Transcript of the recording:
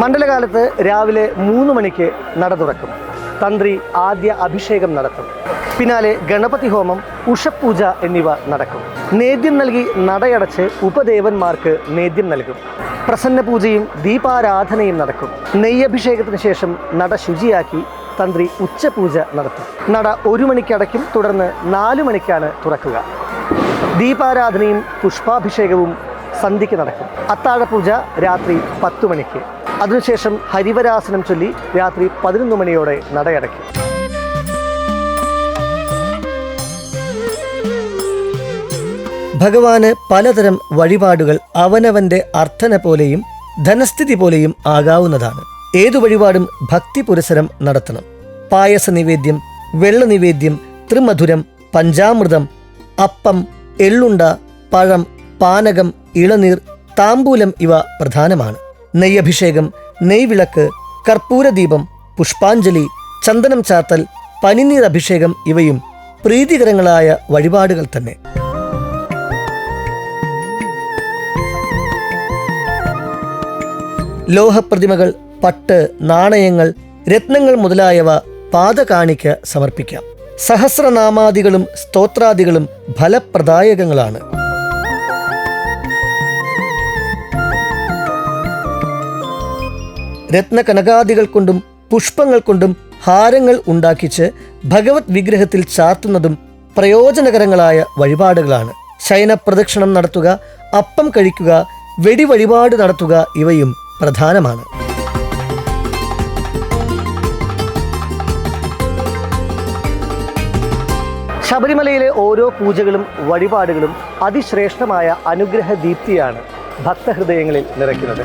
മണ്ഡലകാലത്ത് രാവിലെ മൂന്ന് മണിക്ക് നട തുറക്കും. തന്ത്രി ആദ്യ അഭിഷേകം നടത്തും. പിന്നാലെ ഗണപതി ഹോമം ഉഷപൂജ എന്നിവ നടക്കും. നേദ്യം നൽകി നടയടച്ച് ഉപദേവന്മാർക്ക് നേദ്യം നൽകും. പ്രസന്ന പൂജയും ദീപാരാധനയും നടക്കും. നെയ്യഭിഷേകത്തിന് ശേഷം നട ശുചിയാക്കി തന്ത്രി ഉച്ചപൂജ നടത്തും. നട ഒരു മണിക്ക് അടയ്ക്കും തുടർന്ന് നാലു മണിക്കാണ് തുറക്കുക. ദീപാരാധനയും പുഷ്പാഭിഷേകവും സന്ധ്യയ്ക്ക് നടക്കും. അത്താഴപൂജ രാത്രി പത്തു മണിക്ക്. അതിനുശേഷം ഹരിവരാസനം ചൊല്ലി രാത്രി പതിനൊന്ന് മണിയോടെ നടയടക്കി. ഭഗവാന് പലതരം വഴിപാടുകൾ അവനവന്റെ അർത്ഥന പോലെയും ധനസ്ഥിതി പോലെയും ആകാവുന്നതാണ്. ഏതു വഴിപാടും ഭക്തി പുരസരം നടത്തണം. പായസ നിവേദ്യം വെള്ള നിവേദ്യം ത്രിമധുരം പഞ്ചാമൃതം അപ്പം എള്ളുണ്ട പഴം പാനകം ഇളനീർ താമ്പൂലം ഇവ പ്രധാനമാണ്. നെയ്യഭിഷേകം നെയ്വിളക്ക് കർപ്പൂരദീപം പുഷ്പാഞ്ജലി ചന്ദനം ചാത്തൽ പനിനീർ അഭിഷേകം ഇവയും പ്രീതികരങ്ങളായ വഴിപാടുകൾ തന്നെ. ലോഹപ്രതിമകൾ പട്ട് നാണയങ്ങൾ രത്നങ്ങൾ മുതലായവ പാദകാണിക്ക് സമർപ്പിക്കാം. സഹസ്രനാമാദികളും സ്തോത്രാദികളും ഫലപ്രദായകങ്ങളാണ്. രത്നകനകാദികൾ കൊണ്ടും പുഷ്പങ്ങൾ കൊണ്ടും ഹാരങ്ങൾ ഉണ്ടാക്കിച്ച് ഭഗവത് വിഗ്രഹത്തിൽ ചാർത്തുന്നതും പ്രയോജനകരങ്ങളായ വഴിപാടുകളാണ്. ശയന പ്രദക്ഷിണം നടത്തുക അപ്പം കഴിക്കുക വെടി വഴിപാട് നടത്തുക ഇവയും പ്രധാനമാണ്. ശബരിമലയിലെ ഓരോ പൂജകളും വഴിപാടുകളും അതിശ്രേഷ്ഠമായ അനുഗ്രഹ ദീപ്തിയാണ് ഭക്തഹൃദയങ്ങളിൽ നിറയ്ക്കുന്നത്.